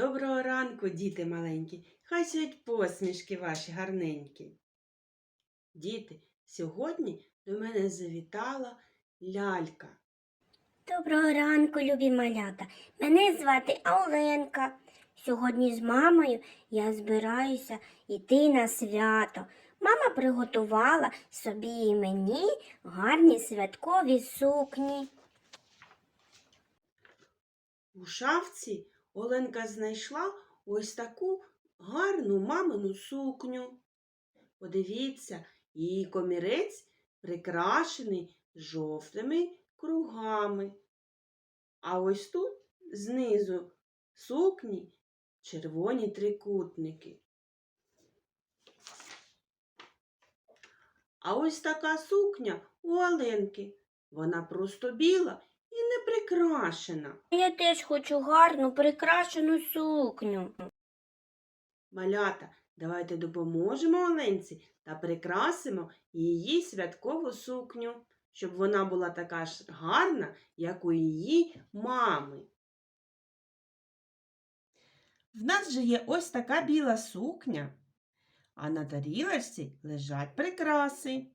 Доброго ранку, діти маленькі, хай сяють посмішки ваші гарненькі. Діти, сьогодні до мене завітала лялька. Доброго ранку, любі малята. Мене звати Оленка. Сьогодні з мамою я збираюся йти на свято. Мама приготувала собі і мені гарні святкові сукні. У шафці Оленка знайшла ось таку гарну мамину сукню. Подивіться, її комірець прикрашений жовтими кругами. А ось тут знизу сукні червоні трикутники. А ось така сукня у Оленки. Вона просто біла прикрашена. Я теж хочу гарну прикрашену сукню. Малята, давайте допоможемо Оленці та прикрасимо її святкову сукню, щоб вона була така ж гарна, як у її мами. В нас же є ось така біла сукня, а на тарілочці лежать прикраси.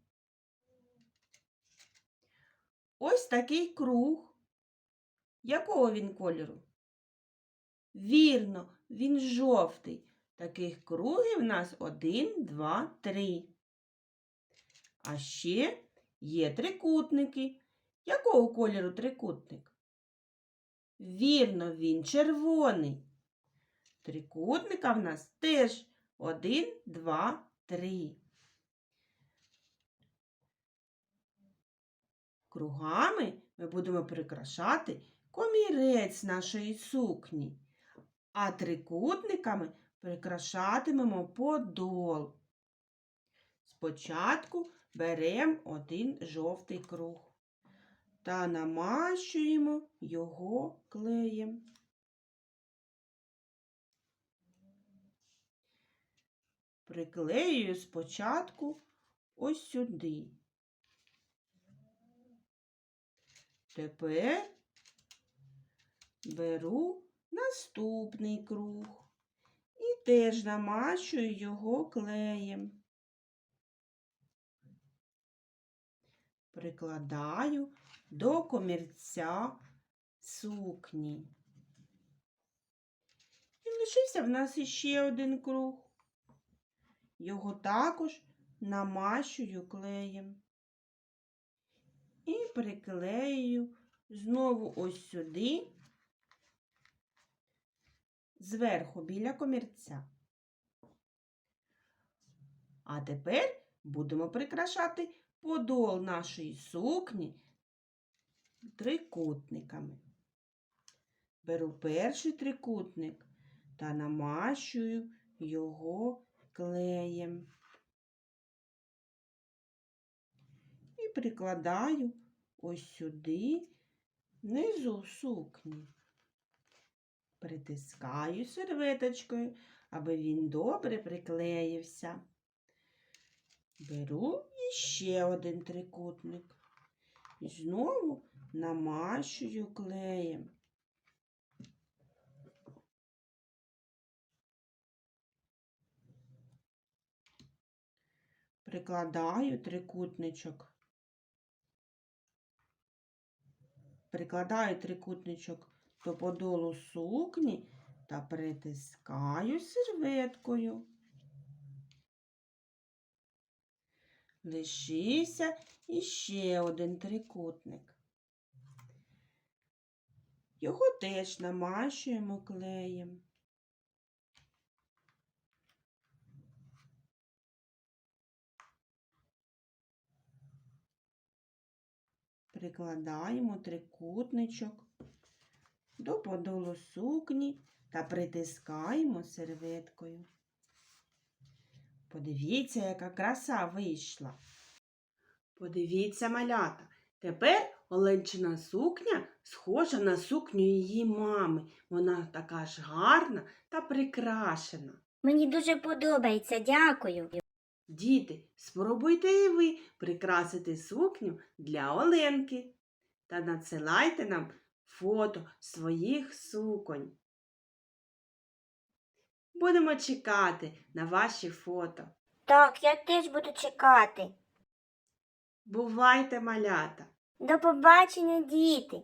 Ось такий круг. Якого він кольору? Вірно, він жовтий. Таких кругів в нас один, два, три. А ще є трикутники. Якого кольору трикутник? Вірно, він червоний. Трикутника в нас теж один, два, три. Кругами ми будемо прикрашати комірець нашої сукні, а трикутниками прикрашатимемо подол. Спочатку беремо один жовтий круг та намащуємо його клеєм. Приклеюю спочатку ось сюди. Тепер беру наступний круг і теж намащую його клеєм. Прикладаю до комірця сукні. І лишився в нас іще один круг. Його також намащую клеєм. І приклею знову ось сюди, зверху біля комірця. А тепер будемо прикрашати подол нашої сукні трикутниками. Беру перший трикутник та намащую його клеєм. І прикладаю ось сюди внизу сукні. Притискаю серветочкою, аби він добре приклеївся. Беру іще один трикутник і знову намащую клеєм. Прикладаю трикутничок. Прикладаю трикутничок до подолу сукні та притискаю серветкою. Лишився іще один трикутник. Його теж намащуємо клеєм. Прикладаємо трикутничок до подолу сукні та притискаємо серветкою. Подивіться, яка краса вийшла. Подивіться, малята. Тепер Оленчина сукня схожа на сукню її мами. Вона така ж гарна та прикрашена. Мені дуже подобається, дякую. Діти, спробуйте і ви прикрасити сукню для Оленки та надсилайте нам фото своїх суконь. Будемо чекати на ваші фото. Так, я теж буду чекати. Бувайте, малята! До побачення, діти!